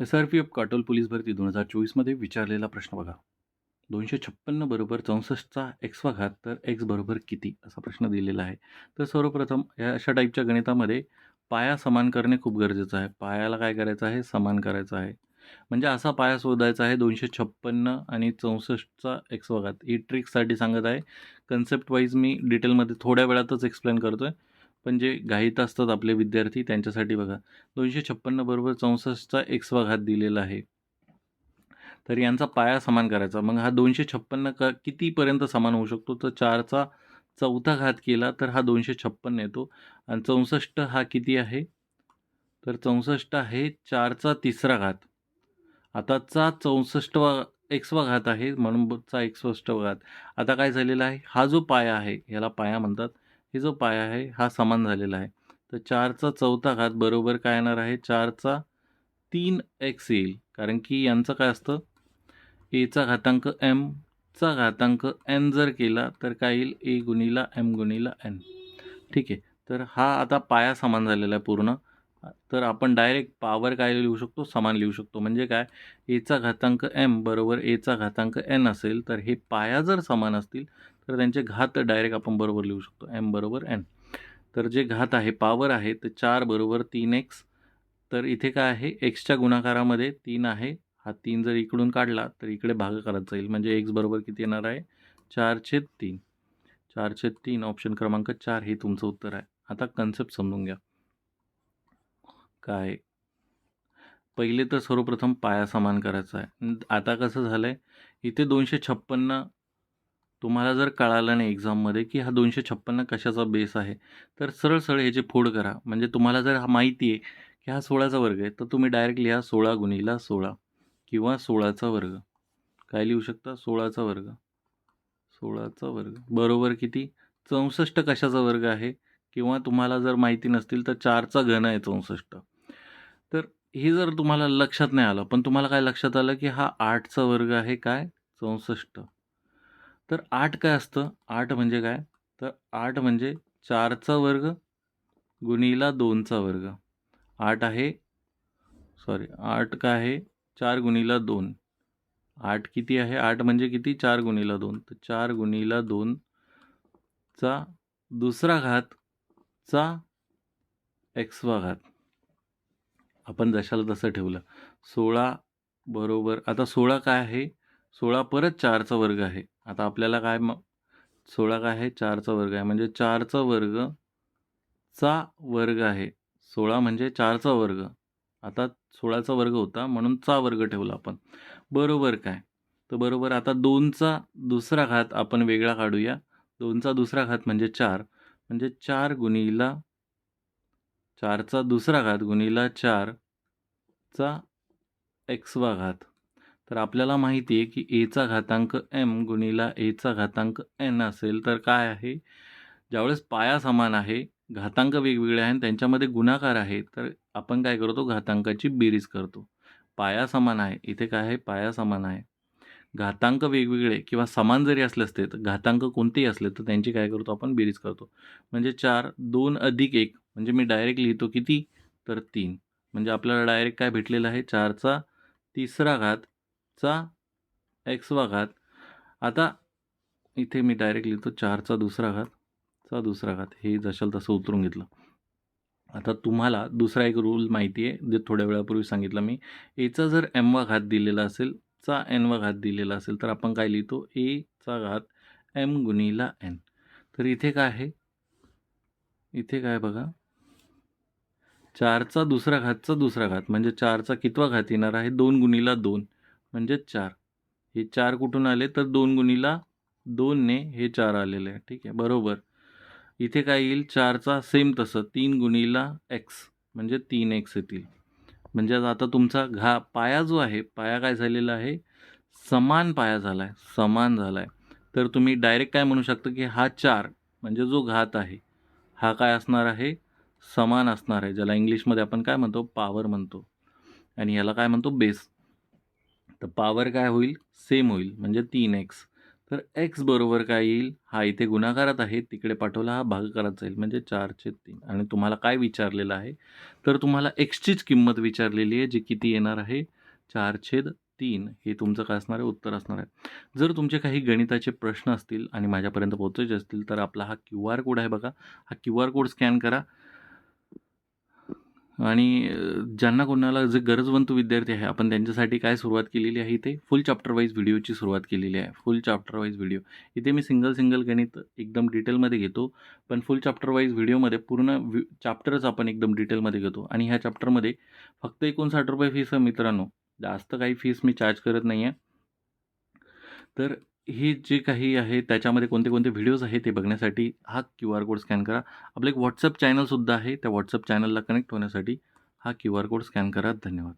S R P F Katol police भरती दोन हजार चोवीसमध्ये विचारलेला प्रश्न बघा. दोनशे छप्पन्न बरोबर चौसष्टचा एक्सवा घात तर एक्स बरोबर किती? असा प्रश्न दिलेला आहे. तर सर्वप्रथम या अशा टाईपच्या गणितामध्ये पाया समान करणे खूप गरजेचं आहे. पायाला काय करायचं आहे? समान करायचं आहे. म्हणजे असा पाया शोधायचा आहे दोनशे छप्पन्न आणि चौसष्टचा एक्सवा घात ही ट्रिकसाठी सांगत आहे. कन्सेप्ट वाईज मी डिटेलमध्ये थोड्या वेळातच एक्सप्लेन करतो आहे पण जे घाईत असतात आपले विद्यार्थी त्यांच्यासाठी बघा. दोनशे छप्पन्न बरोबर चौसष्टचा एक्सवा घात दिलेला आहे. तर यांचा पाया समान करायचा. मग हा दोनशे छप्पन्न क कितीपर्यंत समान होऊ शकतो? तर चारचा चौथा घात केला तर हा दोनशे छप्पन्न येतो. आणि चौसष्ट हा किती आहे? तर चौसष्ट आहे चारचा तिसरा घात. आताचा चौसष्टवा एक्सवा घात आहे म्हणून चा एकसष्टवा घात. आता काय झालेला आहे? हा जो पाया आहे याला पाया म्हणतात. हे जो पाया आहे हा समान झालेला आहे. तर चारचा चौथा घात बरोबर काय येणार आहे? चारचा तीन एक्स येईल. कारण की यांचं काय असतं? एचा घातांक एमचा घातांक एन जर केला तर काय येईल? ए गुणीला एम गुणीला एन ठीक आहे. तर हा आता पाया समान झालेला आहे पूर्ण. तर आपण डायरेक्ट पावर काय लिहू शकतो? समान लिहू शकतो. म्हणजे काय? एचा घातांक एम बरोबर एचा घातांक एन असेल तर हे पाया जर समान असतील तर त्यांचे घात डायरेक्ट आपण बरोबर लिहू शकतो. एम बरोबर एन तर जे घात आहे पावर आहे तर चार बरोबर तीन एक्स तर इथे काय आहे? एक्सच्या गुणाकारामध्ये तीन आहे. हा तीन जर इकडून काढला तर इकडे भाग करत जाईल. म्हणजे एक्स बरोबर किती येणार आहे? चार छेद तीन. चार छेद तीन ऑप्शन क्रमांक चार हे तुमचं उत्तर आहे. आता कन्सेप्ट समजून घ्या. काय? पहिले तर सर्वप्रथम पाया समान करायचा आहे. आता कसं झालं आहे इथे दोनशे छप्पन्न तुम्हाला जर कळालं नाही एक्झाममध्ये की हा दोनशे छप्पन्न कशाचा बेस आहे तर सरळ सरळ ह्याचे फोड करा. म्हणजे तुम्हाला जर हा माहिती आहे की हा सोळाचा वर्ग आहे तर तुम्ही डायरेक्ट लिहा सोळा गुणीला सोळा किंवा सोळाचा वर्ग. काय लिहू शकता? सोळाचा वर्ग. सोळाचा वर्ग. बरोबर किती? चौसष्ट कशाचा वर्ग आहे? किंवा तुम्हाला जर माहिती नसतील तर चारचा घन आहे चौसष्ट. हे जर तुम्हाला लक्षात नाही आलं पण तुम्हाला काय लक्षात आलं की हा आठचा वर्ग आहे काय? चौसष्ट. तर आठ काय असतं? आठ म्हणजे काय? तर आठ म्हणजे चारचा वर्ग गुणीला दोनचा वर्ग. आठ आहे सॉरी आठ काय आहे? चार गुणीला दोन. आठ किती आहे? आठ म्हणजे किती? चार गुणीला दोन. तर चार गुणीला दोनचा दुसरा घात चा एक्सवा घात. आपण जशाला तसं ठेवलं. सोळा बरोबर आता सोळा काय आहे? सोळा परत चारचा वर्ग आहे. आता आपल्याला काय मग? सोळा काय आहे? चारचा वर्ग आहे. म्हणजे चारचा वर्ग चा वर्ग आहे. सोळा म्हणजे चारचा वर्ग. आता सोळाचा वर्ग होता म्हणून चा वर्ग ठेवला आपण. बरोबर काय? तर बरोबर आता दोनचा दुसरा घात आपण वेगळा काढूया. दोनचा दुसरा घात म्हणजे चार. म्हणजे चार गुणीला चारचा दुसरा घात गुणीला चारचा एक्सवा घात. तर आपल्याला माहिती आहे की एचा घातांक एम गुणीला एचा घातांक एन असेल तर काय आहे? ज्यावेळेस पाया समान आहे घातांक वेगवेगळे आहे आणि त्यांच्यामध्ये गुणाकार आहे तर आपण काय करतो? घातांकाची बेरीज करतो. पाया समान आहे इथे काय आहे? पाया समान आहे. घातांक वेगवेगळे किंवा समान जरी असले असते तर घातांक कोणतेही असले तर त्यांची काय करतो? आपण बेरीज करतो. म्हणजे चार दोन अधिक एक म्हणजे मी डायरेक्ट लिहितो किती? तर तीन. म्हणजे आपल्याला डायरेक्ट काय भेटलेलं आहे? चारचा तिसरा घात चा एक्सवा घात. आता इथे मी डायरेक्ट लिहितो चारचा दुसरा घात चा दुसरा घात. हे जशाल तसं उतरून घेतलं. आता तुम्हाला दुसरा एक रूल माहिती आहे जे थोड्या वेळापूर्वी सांगितलं मी. एचा जर एमवा घात दिलेला असेल चा एनवा घात दिलेला असेल तर आपण काय लिहितो? ए चा घात एम गुणीला एन तर इथे काय आहे? इथे काय बघा? चारचा दुसरा घातचा दुसरा घात म्हणजे चारचा कितवा घात येणार आहे? दोन गुणीला दोन म्हणजे चार. हे चार कुठून आले? तर दोन गुणीला दोनने हे चार आलेले आहे. ठीक आहे? बरोबर. इथे काय येईल? चारचा सेम तसं तीन गुणीला एक्स म्हणजे तीन एक्स येतील. म्हणजे आता तुमचा घा पाया जो आहे पाया काय झालेला आहे? समान पाया झाला आहे समान झाला आहे तर तुम्ही डायरेक्ट काय म्हणू शकता की हा चार म्हणजे जो घात आहे हा काय असणार आहे? समान असणार आहे. ज्याला इंग्लिशमध्ये आपण काय म्हणतो? पॉवर म्हणतो. आणि ह्याला काय म्हणतो? बेस तर पॉवर काय होईल? सेम होईल. म्हणजे तीन एक्स तर एक्स बरोबर काय येईल? हा इथे गुणाकारात आहे. तिकडे पाठवला हा भागाकारात जाईल. म्हणजे चारचे तीन. आणि तुम्हाला काय विचारलेलं आहे? तर तुम्हाला एक्सचीच किंमत विचारलेली आहे जी किती येणार आहे? चार छेद तीन. हे तुमचं काय असणार आहे? उत्तर असणार आहे. जर तुमचे काही गणिताचे प्रश्न असतील आणि माझ्यापर्यंत पोहोचायचे असतील तर आपला हा क्यू आर कोड आहे बघा. हा क्यू आर कोड स्कॅन करा. आणि ज्यांना कोणाला जे गरजवंत विद्यार्थी आहे आपण त्यांच्यासाठी काय सुरुवात केलेली आहे इथे? फुल चॅप्टर वाईज व्हिडिओची सुरुवात केलेली आहे. फुल चॅप्टर वाईज व्हिडिओ इथे मी सिंगल सिंगल गणित एकदम डिटेलमध्ये घेतो पण फुल चॅप्टर वाईज व्हिडिओमध्ये पूर्ण वि चॅप्टरच आपण एकदम डिटेलमध्ये घेतो. आणि ह्या चॅप्टरमध्ये फक्त एकोणसाठ रुपये फीस आहे मित्रांनो. जास्त काही फीस मी चार्ज करत नाही आहे तर हे जे काही आहे त्याच्यामध्ये कोणते कोणते व्हिडिओज आहे ते बघण्यासाठी हा क्यू आर कोड स्कॅन करा. आपलं एक व्हॉट्सअप चॅनलसुद्धा आहे त्या व्हॉट्सअप चॅनलला कनेक्ट होण्यासाठी हा क्यू आर कोड स्कॅन करा. धन्यवाद.